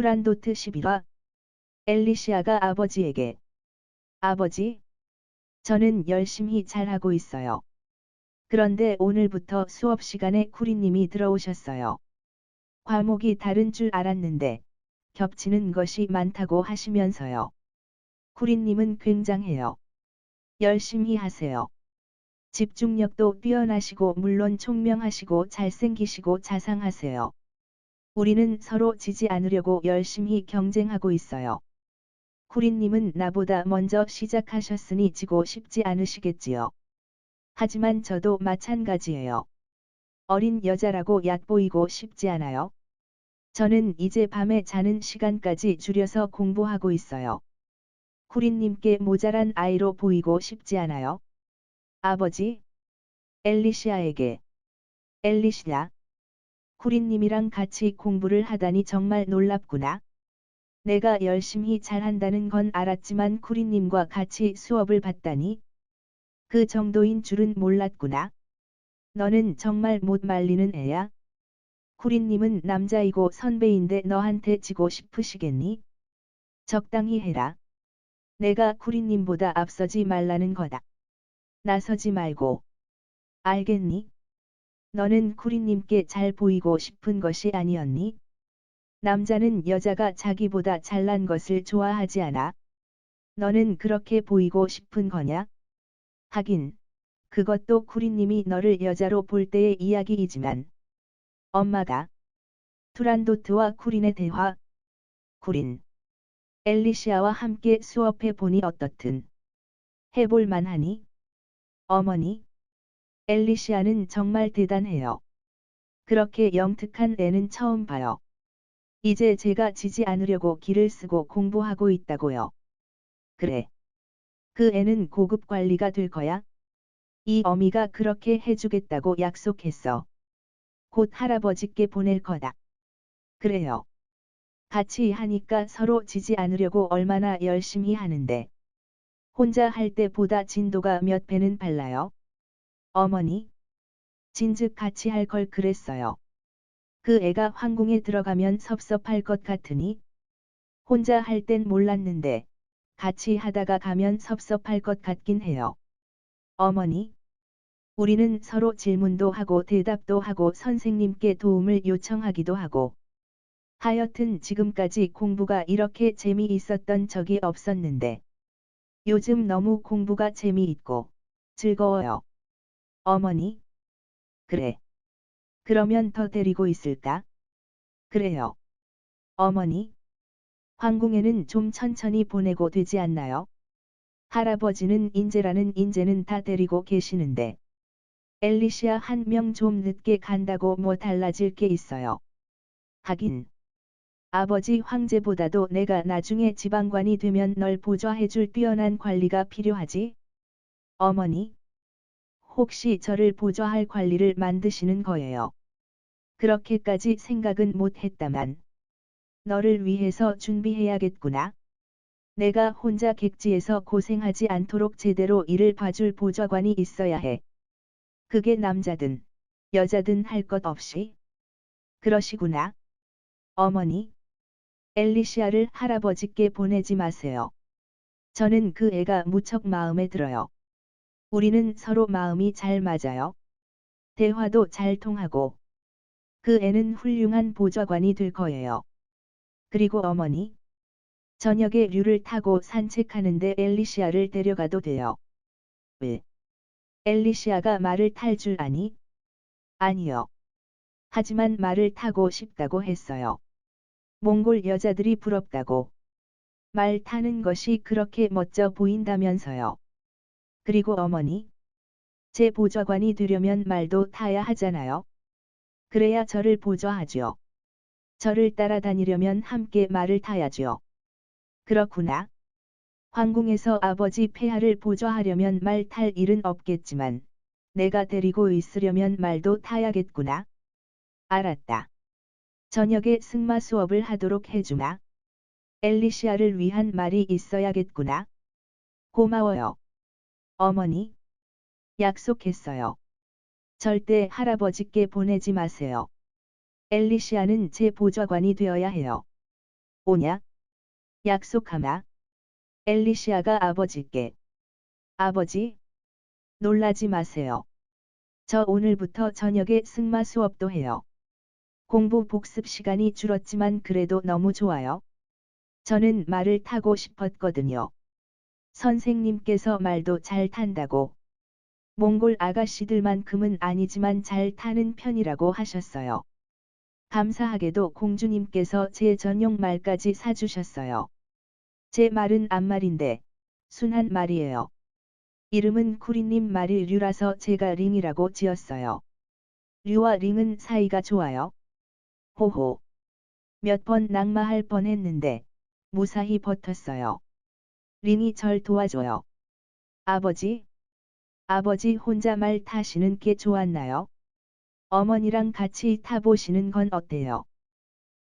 투란도트 11화 엘리시아가 아버지에게 아버지, 저는 열심히 잘하고 있어요. 그런데 오늘부터 수업 시간에 쿠리님이 들어오셨어요. 과목이 다른 줄 알았는데 겹치는 것이 많다고 하시면서요. 쿠리님은 굉장해요. 열심히 하세요. 집중력도 뛰어나시고 물론 총명하시고 잘생기시고 자상하세요. 우리는 서로 지지 않으려고 열심히 경쟁하고 있어요. 쿠리님은 나보다 먼저 시작하셨으니 지고 싶지 않으시겠지요. 하지만 저도 마찬가지예요. 어린 여자라고 얕보이고 싶지 않아요. 저는 이제 밤에 자는 시간까지 줄여서 공부하고 있어요. 쿠리님께 모자란 아이로 보이고 싶지 않아요. 아버지, 엘리시아에게. 엘리시아, 쿠리님이랑 같이 공부를 하다니 정말 놀랍구나. 내가 열심히 잘한다는 건 알았지만 쿠리님과 같이 수업을 받다니. 그 정도인 줄은 몰랐구나. 너는 정말 못 말리는 애야. 쿠리님은 남자이고 선배인데 너한테 지고 싶으시겠니? 적당히 해라. 내가 쿠리님보다 앞서지 말라는 거다. 나서지 말고. 알겠니? 너는 쿠리님께 잘 보이고 싶은 것이 아니었니? 남자는 여자가 자기보다 잘난 것을 좋아하지 않아. 너는 그렇게 보이고 싶은 거냐? 하긴, 그것도 쿠리님이 너를 여자로 볼 때의 이야기이지만. 엄마가 투란도트와 쿠린의 대화. 쿠린. 엘리시아와 함께 수업해 보니 어떻든. 해볼 만하니? 어머니? 엘리시아는 정말 대단해요. 그렇게 영특한 애는 처음 봐요. 이제 제가 지지 않으려고 길을 쓰고 공부하고 있다고요. 그래. 그 애는 고급 관리가 될 거야? 이 어미가 그렇게 해주겠다고 약속했어. 곧 할아버지께 보낼 거다. 그래요. 같이 하니까 서로 지지 않으려고 얼마나 열심히 하는데. 혼자 할 때보다 진도가 몇 배는 빨라요. 어머니. 진즉 같이 할 걸 그랬어요. 그 애가 황궁에 들어가면 섭섭할 것 같으니. 혼자 할 땐 몰랐는데, 같이 하다가 가면 섭섭할 것 같긴 해요. 어머니. 우리는 서로 질문도 하고 대답도 하고 선생님께 도움을 요청하기도 하고. 하여튼 지금까지 공부가 이렇게 재미있었던 적이 없었는데. 요즘 너무 공부가 재미있고 즐거워요. 어머니? 그래. 그러면 더 데리고 있을까? 그래요. 어머니? 황궁에는 좀 천천히 보내고 되지 않나요? 할아버지는 인재라는 인재는 다 데리고 계시는데. 엘리시아 한 명 좀 늦게 간다고 뭐 달라질 게 있어요. 하긴. 아버지 황제보다도 내가 나중에 지방관이 되면 널 보좌해줄 뛰어난 관리가 필요하지? 어머니? 혹시 저를 보좌할 관리를 만드시는 거예요. 그렇게까지 생각은 못 했다만. 너를 위해서 준비해야겠구나. 내가 혼자 객지에서 고생하지 않도록 제대로 일을 봐줄 보좌관이 있어야 해. 그게 남자든 여자든 할 것 없이. 그러시구나. 어머니. 엘리시아를 할아버지께 보내지 마세요. 저는 그 애가 무척 마음에 들어요. 우리는 서로 마음이 잘 맞아요. 대화도 잘 통하고. 그 애는 훌륭한 보좌관이 될 거예요. 그리고 어머니. 저녁에 류를 타고 산책하는데 엘리시아를 데려가도 돼요. 왜? 엘리시아가 말을 탈 줄 아니? 아니요. 하지만 말을 타고 싶다고 했어요. 몽골 여자들이 부럽다고. 말 타는 것이 그렇게 멋져 보인다면서요. 그리고 어머니. 제 보좌관이 되려면 말도 타야 하잖아요. 그래야 저를 보좌하죠. 저를 따라다니려면 함께 말을 타야죠. 그렇구나. 황궁에서 아버지 폐하를 보좌하려면 말 탈 일은 없겠지만, 내가 데리고 있으려면 말도 타야겠구나. 알았다. 저녁에 승마 수업을 하도록 해주나. 엘리시아를 위한 말이 있어야겠구나. 고마워요. 어머니. 약속했어요. 절대 할아버지께 보내지 마세요. 엘리시아는 제 보좌관이 되어야 해요. 오냐? 약속하마. 엘리시아가 아버지께. 아버지? 놀라지 마세요. 저 오늘부터 저녁에 승마 수업도 해요. 공부 복습 시간이 줄었지만 그래도 너무 좋아요. 저는 말을 타고 싶었거든요. 선생님께서 말도 잘 탄다고. 몽골 아가씨들만큼은 아니지만 잘 타는 편이라고 하셨어요. 감사하게도 공주님께서 제 전용 말까지 사주셨어요. 제 말은 앞말인데 순한 말이에요. 이름은 쿠리님 말이 류라서 제가 링이라고 지었어요. 류와 링은 사이가 좋아요. 호호. 몇 번 낙마할 뻔했는데 무사히 버텼어요. 링이 절 도와줘요. 아버지? 아버지 혼자 말 타시는 게 좋았나요? 어머니랑 같이 타보시는 건 어때요?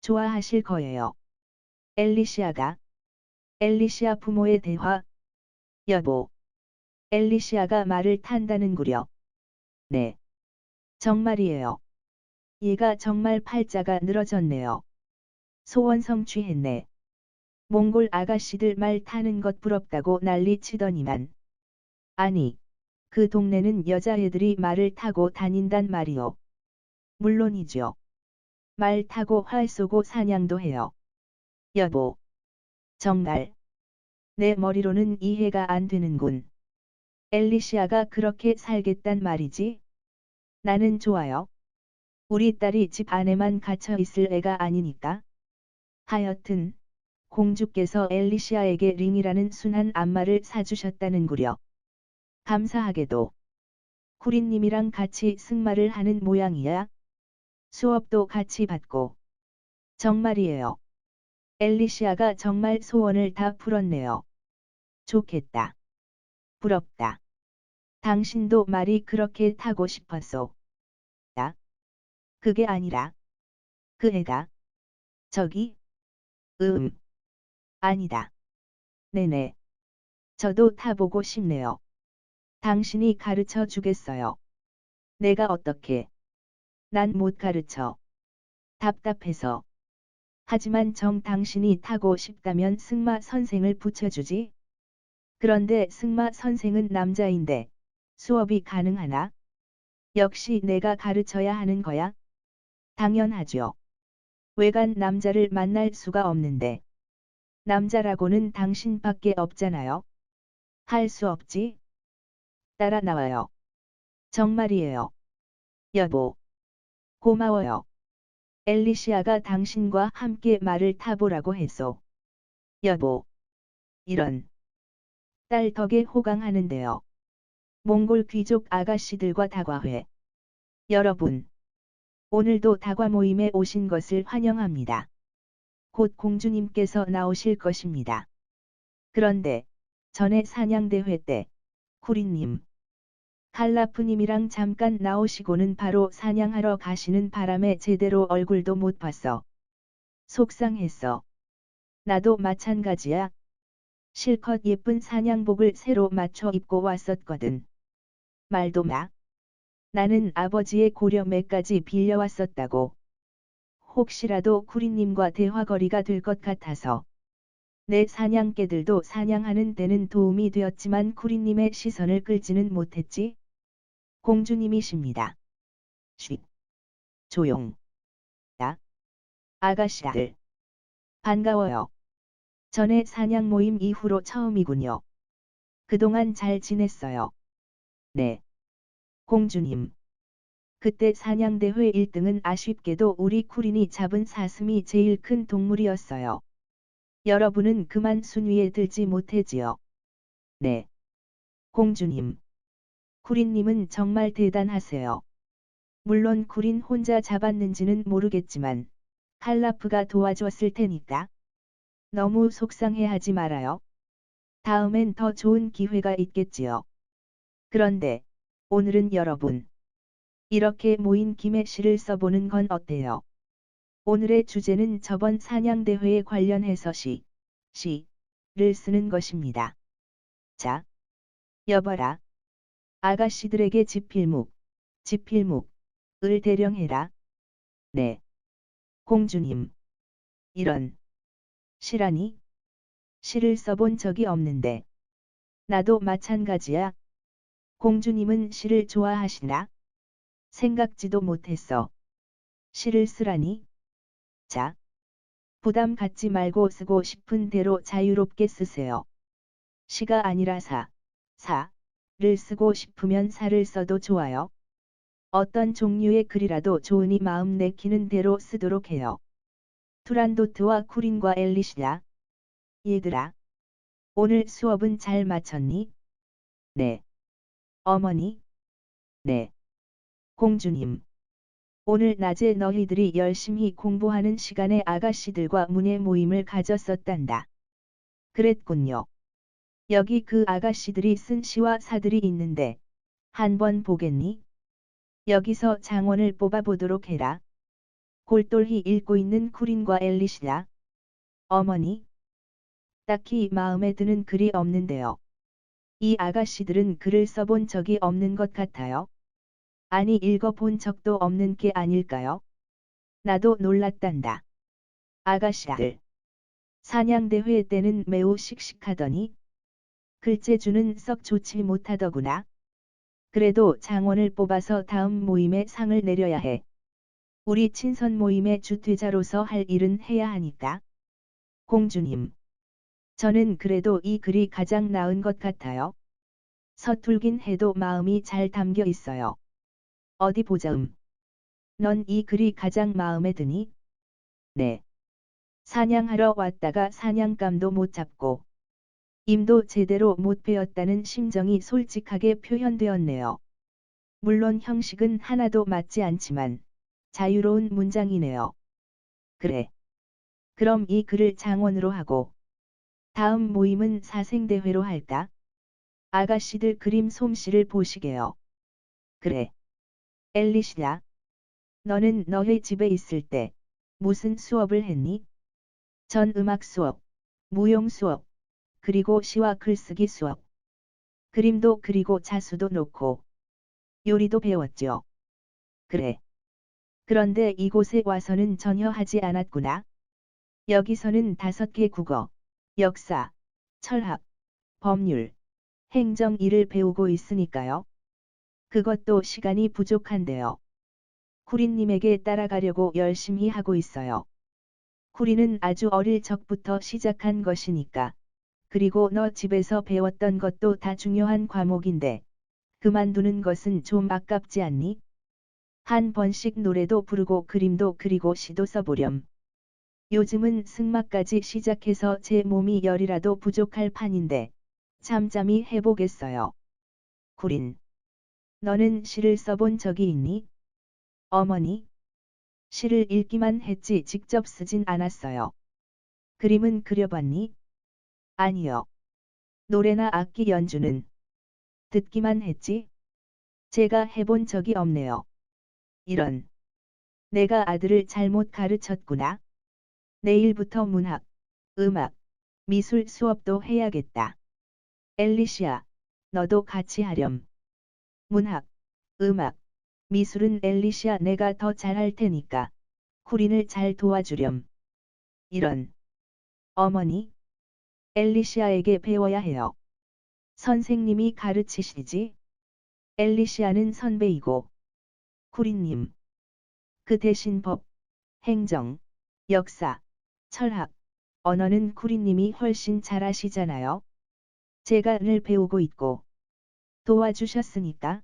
좋아하실 거예요. 엘리시아가 엘리시아 부모의 대화 여보 엘리시아가 말을 탄다는구려. 네. 정말이에요. 얘가 정말 팔자가 늘어졌네요. 소원 성 취했네. 몽골 아가씨들 말 타는 것 부럽다고 난리 치더니만. 아니, 그 동네는 여자애들이 말을 타고 다닌단 말이오. 물론이죠. 말 타고 활 쏘고 사냥도 해요. 여보. 정말. 내 머리로는 이해가 안 되는군. 엘리시아가 그렇게 살겠단 말이지? 나는 좋아요. 우리 딸이 집 안에만 갇혀 있을 애가 아니니까. 하여튼, 공주께서 엘리시아에게 링이라는 순한 안마를 사주셨다는구려. 감사하게도. 쿠리님이랑 같이 승마를 하는 모양이야. 수업도 같이 받고. 정말이에요. 엘리시아가 정말 소원을 다 풀었네요. 좋겠다. 부럽다. 당신도 말이 그렇게 타고 싶었소. 나? 그게 아니라. 그 애가. 저기? 음. 아니다. 네네. 저도 타보고 싶네요. 당신이 가르쳐 주겠어요. 내가 어떻게? 난 못 가르쳐. 답답해서. 하지만 정 당신이 타고 싶다면 승마 선생을 붙여주지? 그런데 승마 선생은 남자인데 수업이 가능하나? 역시 내가 가르쳐야 하는 거야? 당연하죠. 외간 남자를 만날 수가 없는데. 남자라고는 당신밖에 없잖아요. 할 수 없지? 따라 나와요. 정말이에요. 여보. 고마워요. 엘리시아가 당신과 함께 말을 타보라고 했소. 여보. 이런. 딸 덕에 호강하는데요. 몽골 귀족 아가씨들과 다과회. 여러분. 오늘도 다과 모임에 오신 것을 환영합니다. 곧 공주님께서 나오실 것입니다. 그런데 전에 사냥대회 때 쿠리님, 칼라프님이랑 잠깐 나오시고는 바로 사냥하러 가시는 바람에 제대로 얼굴도 못 봤어. 속상했어. 나도 마찬가지야. 실컷 예쁜 사냥복을 새로 맞춰 입고 왔었거든. 말도 마. 나는 아버지의 고려매까지 빌려왔었다고. 혹시라도 구리님과 대화거리가 될 것 같아서. 내 사냥개들도 사냥하는 데는 도움이 되었지만 구리님의 시선을 끌지는 못했지. 공주님이십니다. 쉿. 조용. 야. 아가씨들. 반가워요. 전에 사냥 모임 이후로 처음이군요. 그동안 잘 지냈어요. 네. 공주님. 그때 사냥대회 1등은 아쉽게도 우리 쿠린이 잡은 사슴이 제일 큰 동물이었어요. 여러분은 그만 순위에 들지 못해지요. 네. 공주님. 쿠린님은 정말 대단하세요. 물론 쿠린 혼자 잡았는지는 모르겠지만 칼라프가 도와줬을 테니까. 너무 속상해하지 말아요. 다음엔 더 좋은 기회가 있겠지요. 그런데 오늘은 여러분 이렇게 모인 김에 시를 써보는 건 어때요? 오늘의 주제는 저번 사냥대회에 관련해서 시, 시를 쓰는 것입니다. 자, 여봐라. 아가씨들에게 지필묵, 지필묵을 대령해라. 네. 공주님. 이런. 시라니? 시를 써본 적이 없는데. 나도 마찬가지야. 공주님은 시를 좋아하시나? 생각지도 못했어. 시를 쓰라니? 자. 부담 갖지 말고 쓰고 싶은 대로 자유롭게 쓰세요. 시가 아니라 사, 사를 쓰고 싶으면 사를 써도 좋아요. 어떤 종류의 글이라도 좋으니 마음 내키는 대로 쓰도록 해요. 투란도트와 쿠린과 엘리시야. 얘들아. 오늘 수업은 잘 마쳤니? 네. 어머니? 네. 공주님. 오늘 낮에 너희들이 열심히 공부하는 시간에 아가씨들과 문예 모임을 가졌었단다. 그랬군요. 여기 그 아가씨들이 쓴 시와 사들이 있는데, 한 번 보겠니? 여기서 장원을 뽑아보도록 해라. 골똘히 읽고 있는 쿠린과 엘리시라. 어머니? 딱히 마음에 드는 글이 없는데요. 이 아가씨들은 글을 써본 적이 없는 것 같아요. 아니 읽어본 적도 없는 게 아닐까요? 나도 놀랐단다. 아가씨들. 사냥대회 때는 매우 씩씩하더니 글재주는 썩 좋지 못하더구나. 그래도 장원을 뽑아서 다음 모임에 상을 내려야 해. 우리 친선 모임의 주퇴자로서 할 일은 해야 하니까. 공주님. 저는 그래도 이 글이 가장 나은 것 같아요. 서툴긴 해도 마음이 잘 담겨 있어요. 어디 보자음. 넌 이 글이 가장 마음에 드니? 네. 사냥하러 왔다가 사냥감도 못 잡고 임도 제대로 못 배웠다는 심정이 솔직하게 표현되었네요. 물론 형식은 하나도 맞지 않지만 자유로운 문장이네요. 그래. 그럼 이 글을 장원으로 하고 다음 모임은 사생대회로 할까? 아가씨들 그림 솜씨를 보시게요. 그래. 엘리시야. 너는 너의 집에 있을 때 무슨 수업을 했니? 전 음악 수업, 무용 수업, 그리고 시와 글쓰기 수업. 그림도 그리고 자수도 놓고 요리도 배웠죠. 그래. 그런데 이곳에 와서는 전혀 하지 않았구나. 여기서는 다섯 개 국어, 역사, 철학, 법률, 행정 일을 배우고 있으니까요. 그것도 시간이 부족한데요. 쿠린님에게 따라가려고 열심히 하고 있어요. 쿠리는 아주 어릴 적부터 시작한 것이니까. 그리고 너 집에서 배웠던 것도 다 중요한 과목인데 그만두는 것은 좀 아깝지 않니? 한 번씩 노래도 부르고 그림도 그리고 시도 써보렴. 요즘은 승마까지 시작해서 제 몸이 열이라도 부족할 판인데 잠잠히 해보겠어요. 구린. 너는 시를 써본 적이 있니? 어머니? 시를 읽기만 했지 직접 쓰진 않았어요. 그림은 그려봤니? 아니요. 노래나 악기 연주는 듣기만 했지? 제가 해본 적이 없네요. 이런. 내가 아들을 잘못 가르쳤구나. 내일부터 문학, 음악, 미술 수업도 해야겠다. 엘리시아, 너도 같이 하렴. 문학, 음악, 미술은 엘리시아 내가 더 잘할 테니까. 쿠린을 잘 도와주렴. 이런. 어머니. 엘리시아에게 배워야 해요. 선생님이 가르치시지? 엘리시아는 선배이고. 쿠린님. 그 대신 법, 행정, 역사, 철학, 언어는 쿠리님이 훨씬 잘하시잖아요. 제가 늘 배우고 있고 도와주셨으니까.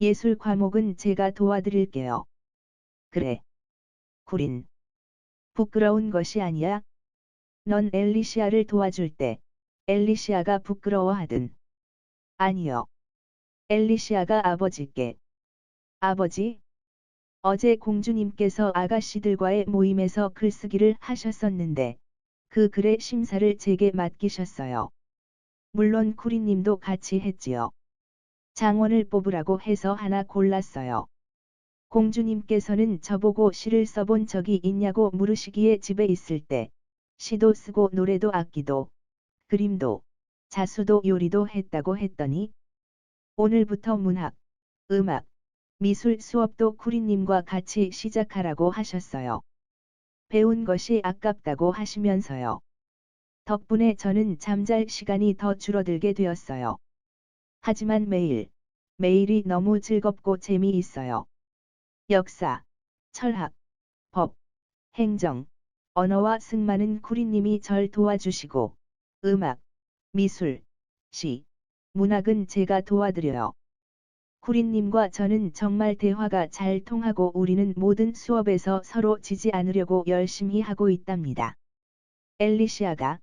예술 과목은 제가 도와드릴게요. 그래. 쿠린. 부끄러운 것이 아니야. 넌 엘리시아를 도와줄 때 엘리시아가 부끄러워하든. 아니요. 엘리시아가 아버지께. 아버지? 어제 공주님께서 아가씨들과의 모임에서 글쓰기를 하셨었는데 그 글의 심사를 제게 맡기셨어요. 물론 쿠리님도 같이 했지요. 장원을 뽑으라고 해서 하나 골랐어요. 공주님께서는 저보고 시를 써본 적이 있냐고 물으시기에 집에 있을 때 시도 쓰고 노래도 악기도 그림도 자수도 요리도 했다고 했더니 오늘부터 문학, 음악, 미술 수업도 쿠리님과 같이 시작하라고 하셨어요. 배운 것이 아깝다고 하시면서요. 덕분에 저는 잠잘 시간이 더 줄어들게 되었어요. 하지만 매일, 매일이 너무 즐겁고 재미있어요. 역사, 철학, 법, 행정, 언어와 승마는 구리님이 절 도와주시고, 음악, 미술, 시, 문학은 제가 도와드려요. 구리님과 저는 정말 대화가 잘 통하고 우리는 모든 수업에서 서로 지지 않으려고 열심히 하고 있답니다. 엘리시아가